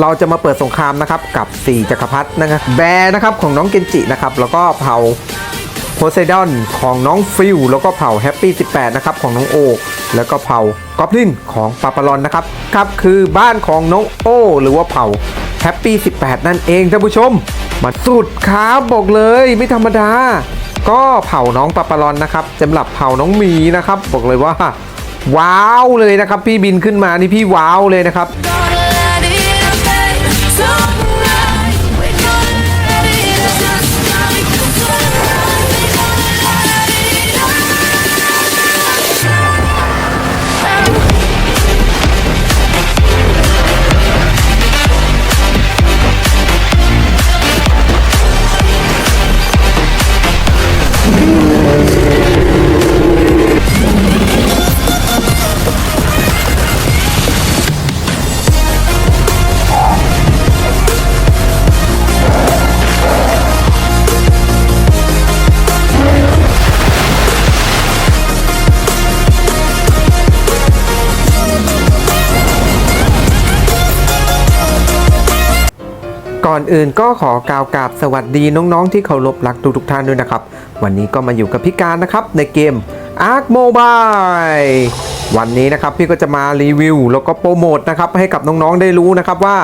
เราจะมาเปิดสงครามนะครับกับ 4 จักรพรรดินะครับแบร์นะครับของน้องเกนจินะครับแล้วก็เผ่าโพไซดอนของน้องฟิลแล้วก็เผ่าแฮปปี้18 นะครับของน้องโอ แล้วก็เผ่ากอบลินของปาปารอนนะครับครับคือบ้านของน้องโอ หรือว่าเผ่าแฮปปี้18 นั่นเองท่านผู้ชม มาสุดครับบอกเลยไม่ธรรมดา ก็เผ่าน้องปาปารอนนะครับสำหรับเผ่าน้องหมีนะครับ บอกเลยว่า ว้าวเลยนะครับ พี่บินขึ้นมานี่พี่ว้าวเลยนะครับ So ก่อนอื่นก็ขอกล่าวกราบสวัสดีน้องๆที่เคารพรักทุกๆท่านด้วยนะครับ วันนี้ก็มาอยู่กับพี่การนะครับในเกม Ark Mobile วันนี้นะครับพี่ก็จะมารีวิว แล้วก็โปรโมทนะครับให้กับน้องๆได้รู้นะครับว่า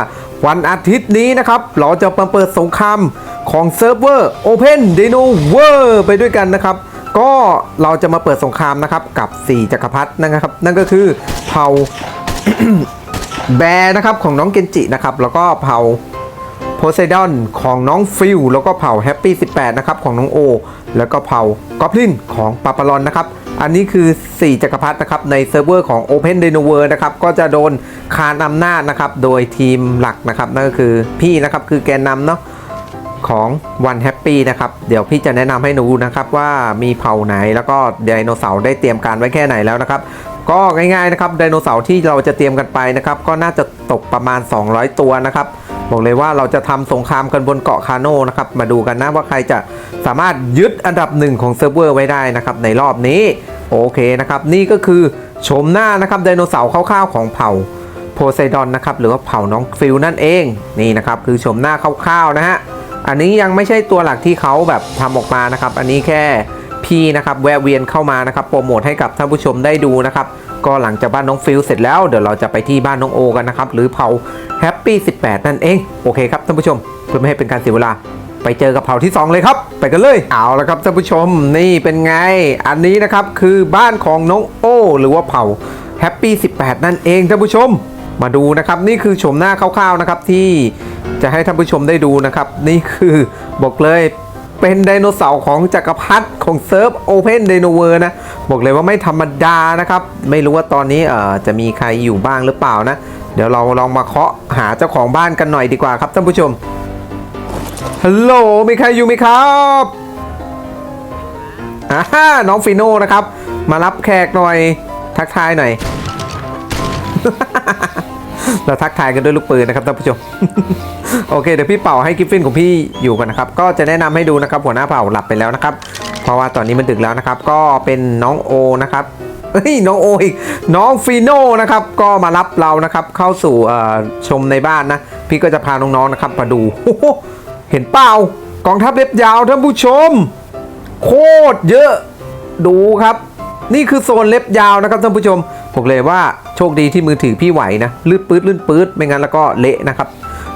วันอาทิตย์นี้นะครับเราจะเปิดสงครามของเซิร์ฟเวอร์ Open Dino World ไปด้วยกันนะครับก็เราจะมาเปิดสงครามนะครับกับ 4 จักรพรรดินะครับ นั่นก็คือเผ่าแบร์นะครับของน้องเกนจินะครับ แล้วก็เผ่า โพไซดอนของน้องฟิลแล้วก็เผ่าแฮปปี้18 นะครับ ของน้องโอ แล้วก็เผ่ากอบลินของปาปารอนนะครับ อันนี้คือ 4 จักรพรรดินะครับ ในเซิร์ฟเวอร์ของ Open d e n o v e r นะครับ ก็จะโดนคานอำนาจนะครับ โดยทีมหลักนะครับ นั่นก็คือพี่นะครับ คือแกนนำเนาะของวันแฮปปี้นะครับ เดี๋ยวพี่จะแนะนำให้หนูนะครับว่ามีเผ่าไหนแล้วก็ไดโนเสาร์ได้เตรียมการไว้แค่ไหนแล้วนะครับก็ง่ายๆนะครับไดโนเสาร์ที่เราจะเตรียมกันไปนะครับ ก็น่าจะตกประมาณ 200 ตัวนะครับ บอกเลยว่าเราจะทำสงครามกันบนเกาะคาโน่นะครับ มาดูกันนะว่าใครจะสามารถยึดอันดับหนึ่งของเซิร์ฟเวอร์ไว้ได้นะครับในรอบนี้โอเคนะครับนี่ก็คือโฉมหน้านะครับไดโนเสาร์คร่าวๆของเผ่าโพไซดอนนะครับหรือว่าเผ่าน้องฟิลนั่นเองนี่นะครับคือชมหน้าคร่าวๆนะฮะอันนี้ยังไม่ใช่ตัวหลักที่เขาแบบทำออกมานะครับ อันนี้แค่พี่นะครับแวะเวียนเข้ามานะครับโปรโมทให้กับท่านผู้ชมได้ดูนะครับก็หลังจากบ้านน้องฟิลเสร็จแล้วเดี๋ยวเราจะไปที่บ้านน้องโอกันนะครับหรือเผ่าแฮ ปปี้18 นั่นเอง โอเคครับท่านผู้ชม เพื่อไม่ให้เป็นการเสียเวลาไปเจอกับเผ่าที่ 2 เลยครับ ไปกันเลยเอาละครับท่านผู้ชมนี่เป็นไง อันนี้นะครับคือบ้านของน้องโอ หรือว่าเผ่าแฮปปี้18 นั่นเองท่านผู้ชม มาดูนะครับนี่คือชมหน้าคร่าวๆนะครับที่จะให้ท่านผู้ชมได้ดูนะครับ นี่คือบอกเลยเป็นไดโนเสาร์ของจักรพรรดิของเซิร์ฟโอเพนไดโนเวอร์นะ บอกเลยว่าไม่ธรรมดานะครับ ไม่รู้ว่าตอนนี้เอ่อจะมีใครอยู่บ้างหรือเปล่านะ เดี๋ยวเราลองมาเคาะหาเจ้าของบ้านกันหน่อยดีกว่าครับท่านผู้ชม ฮัลโหล มีใครอยู่ไหมครับอ่าน้องฟิโน่นะครับ มารับแขกหน่อย ทักทายหน่อย เราทักทายกันด้วยลูกปืนนะครับท่านผู้ชม โอเค เดี๋ยวพี่เป่าให้กิฟฟินของพี่อยู่กันนะครับ ก็จะแนะนำให้ดูนะครับหัวหน้าเผ่าหลับไปแล้วนะครับ เพราะว่าตอนนี้มันดึกแล้วนะครับ ก็เป็นน้องโอนะครับ เฮ้ยน้องโออีกน้องฟีโน่นะครับก็มารับเรานะครับเข้าสู่ชมในบ้านนะ พี่ก็จะพาน้องๆนะครับมาดูเห็นเปล่ากองทัพเล็บยาวท่านผู้ชม โคตรเยอะดูครับ นี่คือโซนเล็บยาวนะครับท่านผู้ชมบอกเลยว่าโชคดีที่มือถือพี่ไหวนะลื่นปื๊ดลื่นปื๊ดไม่งั้นแล้วก็เละนะครับ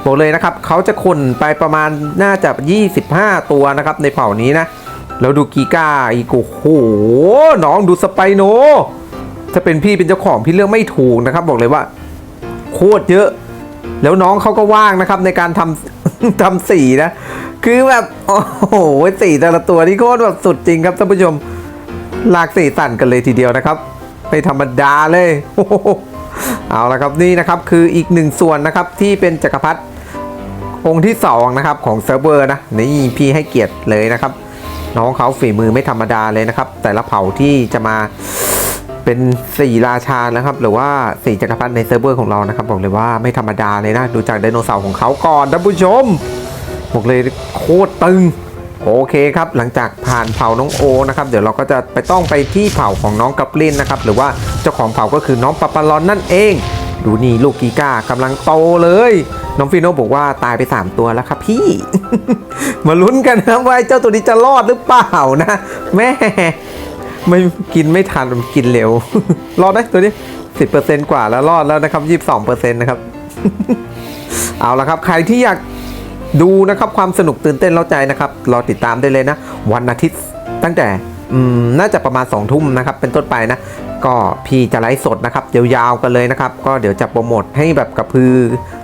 บอกเลยนะครับเขาจะคนไปประมาณน่าจะ 25 ตัวนะครับในเผ่านี้นะ แล้วดูกีก้าอีกโอ้โหน้องดูสไปโน ถ้าเป็นพี่เป็นเจ้าของพี่เลือกไม่ถูกนะครับ บอกเลยว่า โคตรเยอะ แล้วน้องเขาก็ว่างนะครับ ในการทำทำสีนะ คือแบบโอ้โหสีแต่ละตัวนี่โคตรแบบสุดจริงครับท่านผู้ชมหลากสีสั่นกันเลยทีเดียวนะครับไม่ธรรมดาเลยเอาละครับนี่นะครับคืออีกหนึ่งส่วนนะครับที่เป็นจักรพรรดิองค์ที่สองนะครับของเซิร์ฟเวอร์นะนี่พี่ให้เกียรติเลยนะครับ น้องเขาฝีมือไม่ธรรมดาเลยนะครับ แต่ละเผ่าที่จะมาเป็นสี่ราชานะครับ หรือว่าสี่จักรพรรดิในเซิร์ฟเวอร์ของเรานะครับบอกเลยว่าไม่ธรรมดาเลยนะ ดูจากไดโนเสาร์ของเขาก่อนท่านผู้ชม บอกเลยโคตรตึง โอเคครับ หลังจากผ่านเผ่าน้องโอนะครับ เดี๋ยวเราก็จะไปต้องไปที่เผ่าของน้องกับลินนะครับ หรือว่าเจ้าของเผ่าก็คือน้องปาปารอนนั่นเอง ดูนี่ลูกกีก้ากำลังโตเลย น้องฟิโนบอกว่าตายไป 3 ตัวแล้วครับพี่ มาลุ้นกันนะว่าเจ้าตัวนี้จะรอดหรือเปล่านะ แม่ไม่กินไม่ทันมันกินเร็ว รอดไหมตัวนี้ 10%กว่าแล้วรอดแล้วนะครับ 22%นะครับ เอาละครับ ใครที่อยากดูนะครับความสนุกตื่นเต้นเล้าใจนะครับ รอติดตามได้เลยนะ วันอาทิตย์ตั้งแต่น่าจะประมาณ2ทุ่มนะครับ เป็นต้นไปนะ ก็พี่จะไลฟ์สดนะครับยาวๆกันเลยนะครับ ก็เดี๋ยวจะโปรโมทให้แบบกระพือ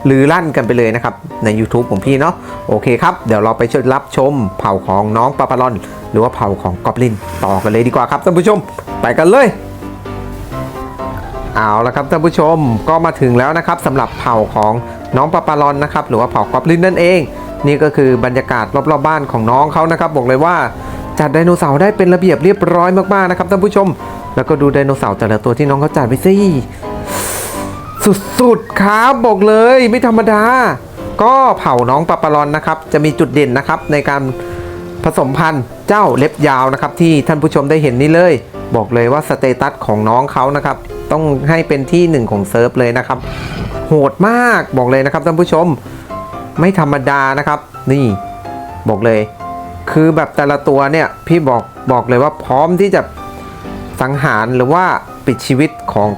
ลือลั่นกันไปเลยนะครับ ใน YouTube ของพี่เนาะโอเคครับ เดี๋ยวเราไปชมรับชมเผ่าของน้องปาปารอน หรือว่าเผ่าของกอบลินต่อกันเลยดีกว่าครับท่านผู้ชมไปกันเลยเอาละครับท่านผู้ชมก็มาถึงแล้วนะครับสำหรับเผ่าของน้องปาปารอนนะครับหรือว่าเผ่ากอบลินนั่นเอง นี่ก็คือบรรยากาศรอบๆบ้านของน้องเขานะครับบอกเลยว่าจัดไดโนเสาร์ได้เป็นระเบียบเรียบร้อยมากๆนะครับท่านผู้ชม แล้วก็ดูไดโนเสาร์แต่ละตัวที่น้องเขาจัดไปสิสุดๆครับบอกเลยไม่ธรรมดา ก็เผ่าน้องปาปารอนนะครับ จะมีจุดเด่นนะครับในการผสมพันธุ์เจ้าเล็บยาวนะครับ ที่ท่านผู้ชมได้เห็นนี่เลย บอกเลยว่าสเตตัสของน้องเขานะครับ ต้องให้เป็นที่หนึ่งของเซิร์ฟเลยนะครับ โหดมากบอกเลยนะครับท่านผู้ชม ไม่ธรรมดานะครับ นี่บอกเลย คือแบบแต่ละตัวเนี่ยพี่บอกบอกเลยว่าพร้อมที่จะ สังหารหรือว่าปิดชีวิตของ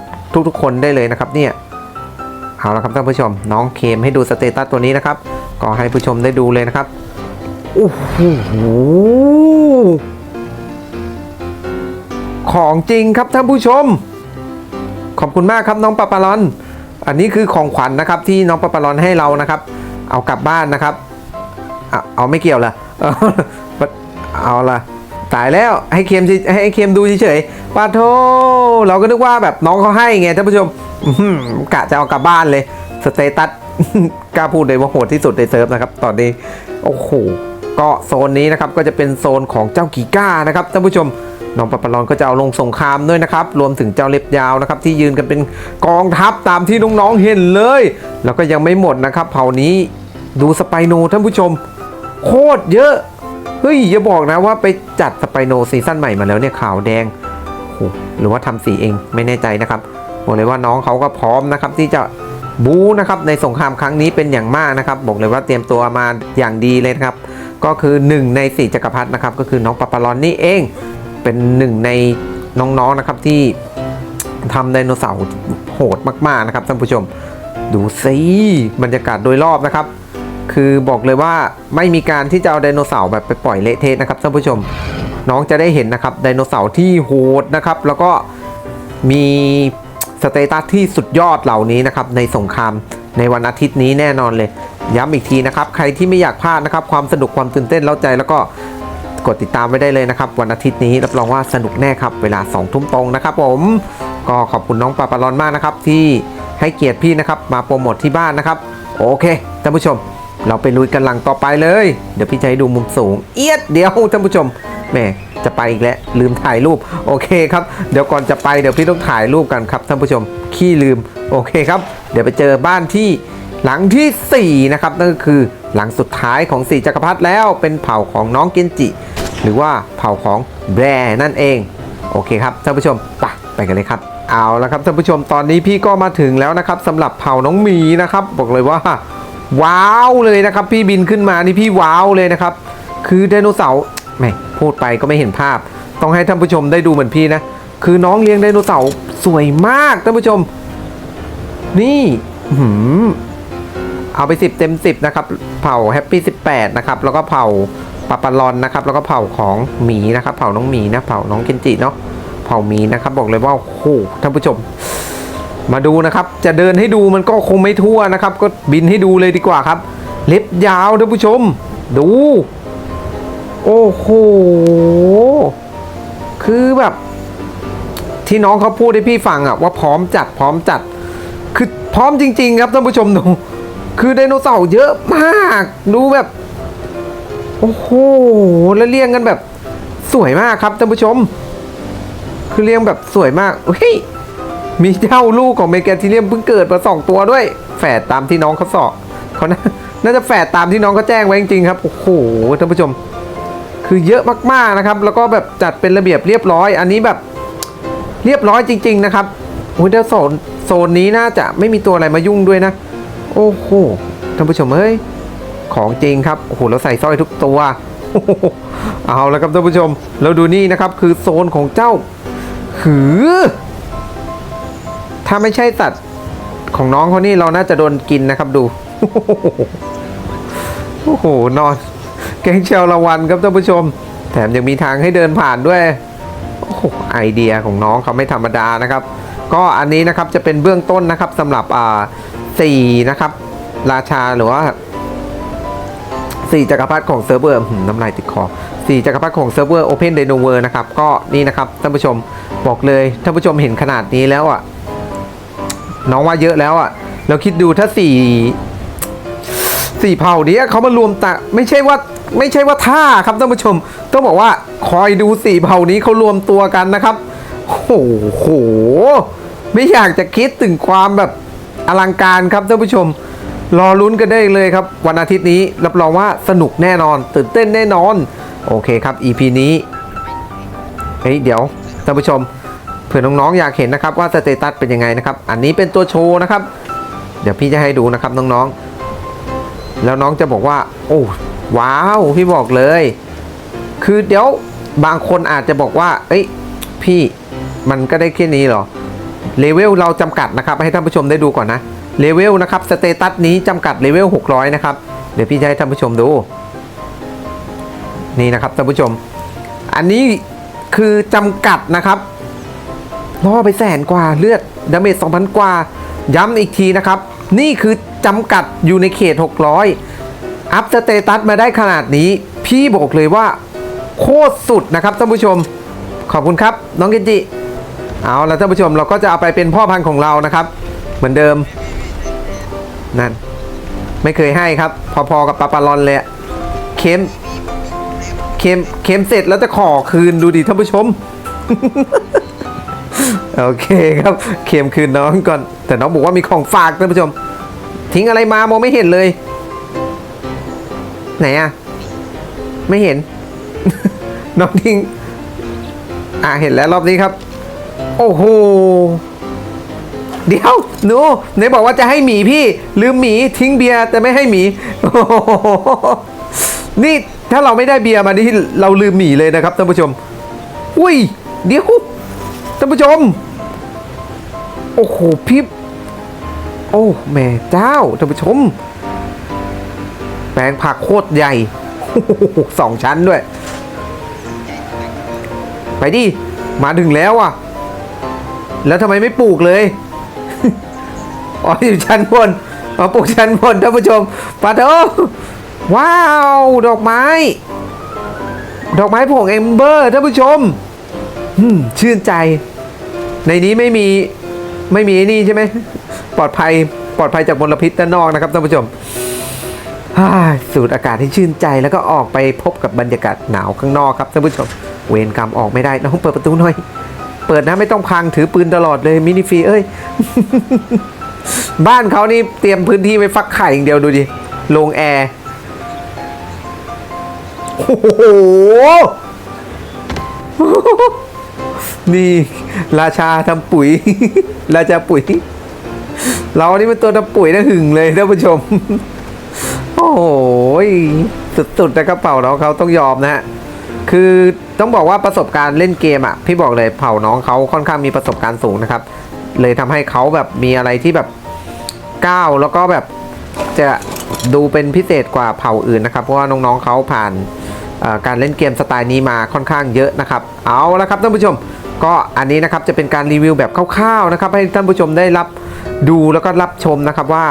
ทุกๆคนได้เลยนะครับเนี่ยเอาละครับท่านผู้ชม น้องเคมให้ดูสเตตัสตัวนี้นะครับ ก็ให้ผู้ชมได้ดูเลยนะครับโอ้โหของจริงครับท่านผู้ชม ขอบคุณมากครับน้องปาปารอน อันนี้คือของขวัญนะครับ ที่น้องปาปารอนให้เรานะครับ เอากลับบ้านนะครับ เอาเอาไม่เกี่ยวละเอเอาละ ตายแล้วให้เคมให้เคมดูเฉยๆปาโทเราก็นึกว่าแบบน้องเขาให้ไงท่านผู้ชมกะจะเอากลับบ้านเลยสเตตัสกล้าพูดเลยว่าโหดที่สุดในเซิร์ฟนะครับ ตอนนี้โอ้โหก็โซนนี้นะครับก็จะเป็นโซนของเจ้ากีก้านะครับท่านผู้ชมน้องปะปะลอนก็จะเอาลงสงครามด้วยนะครับ รวมถึงเจ้าเล็บยาวนะครับ ที่ยืนกันเป็นกองทัพตามที่น้องๆเห็นเลย แล้วก็ยังไม่หมดนะครับเผ่านี้ดูสไปโนท่านผู้ชม โคตรเยอะ เฮ้ย อย่าบอกนะว่าไปจัดสไปโนซีซั่นใหม่มาแล้วเนี่ยขาวแดง หรือว่าทำสีเองไม่แน่ใจนะครับบอกเลยว่าน้องเขาก็พร้อมนะครับที่จะบู๊นะครับในสงครามครั้งนี้เป็นอย่างมากนะครับ บอกเลยว่าเตรียมตัวมาอย่างดีเลยนะครับ ก็คือหนึ่งในสี่จักรพรรดินะครับ ก็คือน้องปาปารอนนี่เองเป็นหนึ่งในน้องๆนะครับที่ทำไดโนเสาร์โหดมากๆนะครับท่านผู้ชม ดูสิบรรยากาศโดยรอบนะครับ คือบอกเลยว่าไม่มีการที่จะเอาไดโนเสาร์แบบไปปล่อยเละเทะนะครับท่านผู้ชม น้องจะได้เห็นนะครับไดโนเสาร์ที่โหดนะครับ แล้วก็มีสเตตัสที่สุดยอดเหล่านี้นะครับในสงครามในวันอาทิตย์นี้แน่นอนเลย ย้ำอีกทีนะครับ ใครที่ไม่อยากพลาดนะครับ ความสนุกความตื่นเต้นเล้าใจแล้วก็กดติดตามไว้ได้เลยนะครับ วันอาทิตย์นี้รับรองว่าสนุกแน่ครับเวลา2ทุ่มตรงนะครับ ผมก็ขอบคุณน้องปาปารอนมากนะครับ ที่ให้เกียรติพี่นะครับ มาโปรโมทที่บ้านนะครับ โอเคท่านผู้ชม เราไปลุยกันหลังต่อไปเลย เดี๋ยวพี่จะให้ดูมุมสูง เอียดเดี๋ยวท่านผู้ชมแม่จะไปอีกแล้วลืมถ่ายรูปโอเคครับเดี๋ยวก่อนจะไปเดี๋ยวพี่ต้องถ่ายรูปกันครับท่านผู้ชมขี้ลืมโอเคครับ เดี๋ยวไปเจอบ้านที่หลังทีสี่4 นะครับ นั่นก็คือหลังสุดท้ายของสี่จักรพรรดิแล้วเป็นเผ่าของน้องเกนจิ หรือว่าเผ่าของแบร์นั่นเอง โอเคครับท่านผู้ชมไปไปกันเลยครับ เอาละครับท่านผู้ชมตอนนี้พี่ก็มาถึงแล้วนะครับสำหรับเผ่าน้องหมีนะครับ บอกเลยว่า ว้าวเลยนะครับ พี่บินขึ้นมานี่พี่ว้าวเลยนะครับ คือไดโนเสาร์แหม่พูดไปก็ไม่เห็นภาพ ต้องให้ท่านผู้ชมได้ดูเหมือนพี่นะ คือน้องเลี้ยงไดโนเสาร์สวยมากท่านผู้ชม นี่หือเอาไป 10 เต็ม 10 นะครับ เผ่าแฮปปี้18 นะครับ แล้วก็เผ่าปาปารอนนะครับ แล้วก็เผ่าของหมีนะครับ เผ่าน้องหมีนะ เผ่าน้องเคนจิเนาะ เผ่าหมีนะครับ บอกเลยว่าโอ้โหท่านผู้ชม มาดูนะครับ จะเดินให้ดูมันก็คงไม่ทั่วนะครับ ก็บินให้ดูเลยดีกว่าครับ เล็บยาวท่านผู้ชม ดู โอ้โห คือแบบ ที่น้องเขาพูดให้พี่ฟังอะว่าพร้อมจัดพร้อมจัด คือพร้อมจริง ๆ ครับท่านผู้ชมดูคือไดโนเสาร์เยอะมาก ดูแบบ โอ้โห แล้วเรียงกันแบบ สวยมากครับท่านผู้ชม คือเรียงแบบสวยมากเฮ้ย มีเจ้าลูกของเมแกนทีเรียมเพิ่งเกิดมาสองตัวด้วย แฝดตามที่น้องเขาสอบเขาน่าจะแฝดตามที่น้องเขาแจ้งไว้จริงๆครับ โอ้โหท่านผู้ชม คือเยอะมากๆนะครับ แล้วก็แบบจัดเป็นระเบียบเรียบร้อย อันนี้แบบเรียบร้อยจริง ๆ นะครับโอ้ยเดี๋ยวโซนโซนนี้น่าจะไม่มีตัวอะไรมายุ่งด้วยนะ โอ้โหท่านผู้ชมเอ้ยของจริงครับโอ้โหเราใส่สร้อยทุกตัวเอาแล้วครับท่านผู้ชม เราดูนี่นะครับ คือโซนของเจ้า หือ ถ้าไม่ใช่สัตว์ของน้องเขานี่เราน่าจะโดนกินนะครับดู โอ้โห นอน แกงเชลละวันครับท่านผู้ชม แถมยังมีทางให้เดินผ่านด้วย โอ้โห ไอเดียของน้องเขาไม่ธรรมดานะครับ ก็อันนี้นะครับจะเป็นเบื้องต้นนะครับสำหรับอ่าสี่นะครับ ราชาหรือว่าสี่จักรพรรดิของเซิร์ฟเวอร์น้ำลายติดคอสี่จักรพรรดิของเซิร์ฟเวอร์ Open Dino World นะครับ ก็นี่นะครับท่านผู้ชมบอกเลยท่านผู้ชมเห็นขนาดนี้แล้วอะ น้องว่าเยอะแล้วอะเราคิดดูถ้าสี่สี่เผ่านี้เขามารวมตะไม่ใช่ว่าไม่ใช่ว่าท่าครับท่านผู้ชม ต้องบอกว่าคอยดูสี่เผ่านี้เขารวมตัวกันนะครับโอ้โหไม่อยากจะคิดถึงความแบบอลังการครับท่านผู้ชม รอลุ้นกันได้เลยครับ วันอาทิตย์นี้รับรองว่าสนุกแน่นอน ตื่นเต้นแน่นอน โอเคครับ EP นี้เฮ้ยเดี๋ยวท่านผู้ชม เผื่อน้องๆอยากเห็นนะครับว่าสเตตัสเป็นยังไงนะครับ อันนี้เป็นตัวโชว์นะครับ เดี๋ยวพี่จะให้ดูนะครับน้องๆ แล้วน้องจะบอกว่า โอ้ว้าวพี่บอกเลย คือเดี๋ยวบางคนอาจจะบอกว่า เอ้ยพี่มันก็ได้แค่นี้หรอเลเวลเราจำกัดนะครับ ให้ท่านผู้ชมได้ดูก่อนนะเลเวลนะครับสเตตัสนี้จำกัดเลเวล600 นะครับ เดี๋ยวพี่จะให้ท่านผู้ชมดู นี่นะครับท่านผู้ชม อันนี้คือจำกัดนะครับ ล่อไปแสนกว่าเลือดดาเมจ2,000 กว่า ย้ำอีกทีนะครับ นี่คือจำกัดอยู่ในเขต 600 อัพสเตตัสมาได้ขนาดนี้ พี่บอกเลยว่า โคตรสุดนะครับท่านผู้ชม ขอบคุณครับ น้องเกนจิเอาแล้วท่านผู้ชมเราก็จะเอาไปเป็นพ่อพันธุ์ของเรานะครับ เหมือนเดิม นั่น ไม่เคยให้ครับ พอๆกับปาปารอนเลยเค็มเค็มเค็มเสร็จแล้วจะขอคืนดูดิท่านผู้ชม โอเคครับเค็มคืนน้องก่อน แต่น้องบอกว่ามีของฝากท่านผู้ชม ทิ้งอะไรมามองไม่เห็นเลย ไหนอะไม่เห็น น้องทิ้ง อ่าเห็นแล้วรอบนี้ครับ โอ้โหเดี๋ยวหนูไหนบอกว่าจะให้หมีพี่ลืมหมีทิ้งเบียร์แต่ไม่ให้หมีนี่ถ้าเราไม่ได้เบียร์มานี่เราลืมหมีเลยนะครับท่านผู้ชม อุ้ยเดี๋ยว ท่านผู้ชม โอ้โหพี่โอ้แม่เจ้าท่านผู้ชม แปลงผักโคตรใหญ่สองชั้นด้วย ไปดิ มาถึงแล้วอะ แล้วทำไมไม่ปลูกเลย อ๋ออยู่ชั้นบนมาปลูกชั้นบนท่านผู้ชมปาโตว้าว ดอกไม้ ดอกไม้ผงเอมเบอร์ท่านผู้ชม อืมชื่นใจ ในนี้ไม่มีไม่มีนี่ใช่ไหมปลอดภัยปลอดภัยจากมลพิษด้านนอกนะครับท่านผู้ชมสูดอากาศที่ชื่นใจแล้วก็ออกไปพบกับบรรยากาศหนาวข้างนอกครับท่านผู้ชม เวรกรรมออกไม่ได้น้องเปิดประตูหน่อย เปิดนะไม่ต้องพังถือปืนตลอดเลยมินิฟีเอ้ย บ้านเขานี่เตรียมพื้นที่ไว้ฟักไข่อย่างเดียวดูดิโรงแอร์โอ้โห นี่ราชาทำปุ๋ย ราชาปุ๋ย เรานี่เป็นตัวทำปุ๋ยนะหึงเลยท่านผู้ชม โอ้โหสุดๆนะครับเผ่าน้องเขาต้องยอมนะฮะคือต้องบอกว่าประสบการณ์เล่นเกมอะพี่บอกเลยเผ่าน้องเขาค่อนข้างมีประสบการณ์สูงนะครับ เลยทำให้เขาแบบมีอะไรที่แบบก้าวแล้วก็แบบจะดูเป็นพิเศษกว่าเผ่าอื่นนะครับ เพราะว่าน้องๆเขาผ่านการเล่นเกมสไตล์นี้มาค่อนข้างเยอะนะครับ เอาละครับท่านผู้ชม ก็อันนี้นะครับจะเป็นการรีวิวแบบคร่าวๆนะครับ ให้ท่านผู้ชมได้รับดูแล้วก็รับชมนะครับว่า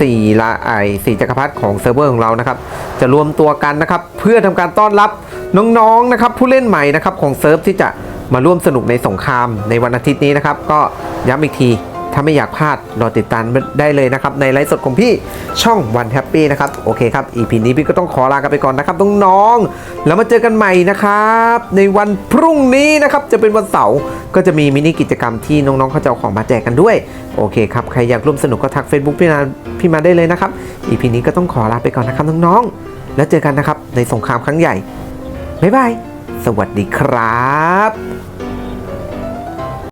สี่ละไอสี่จักรพรรดิของเซิร์ฟเวอร์ของเรานะครับ จะรวมตัวกันนะครับ เพื่อทำการต้อนรับน้องๆนะครับ ผู้เล่นใหม่นะครับของเซิร์ฟที่จะมาร่วมสนุกในสงครามในวันอาทิตย์นี้นะครับ ก็ย้ำอีกที ถ้าไม่อยากพลาดรอติดตามได้เลยนะครับ ในไลฟ์สดของพี่ช่องวันแฮปปี้นะครับ โอเคครับ EP นี้พี่ก็ต้องขอลากันไปก่อนนะครับน้องๆแล้วมาเจอกันใหม่นะครับ ในวันพรุ่งนี้นะครับ จะเป็นวันเสาร์ก็จะมีมินิกิจกรรมที่น้องๆเขาจะเอาของมาแจกกันด้วย โอเคครับใครอยากร่วมสนุกก็ทัก Facebook พี่มาพี่มาได้เลยนะครับ EP นี้ก็ต้องขอลาไปก่อนนะครับน้องๆแล้วเจอกันนะครับในสงครามครั้งใหญ่บ๊ายบายสวัสดีครับ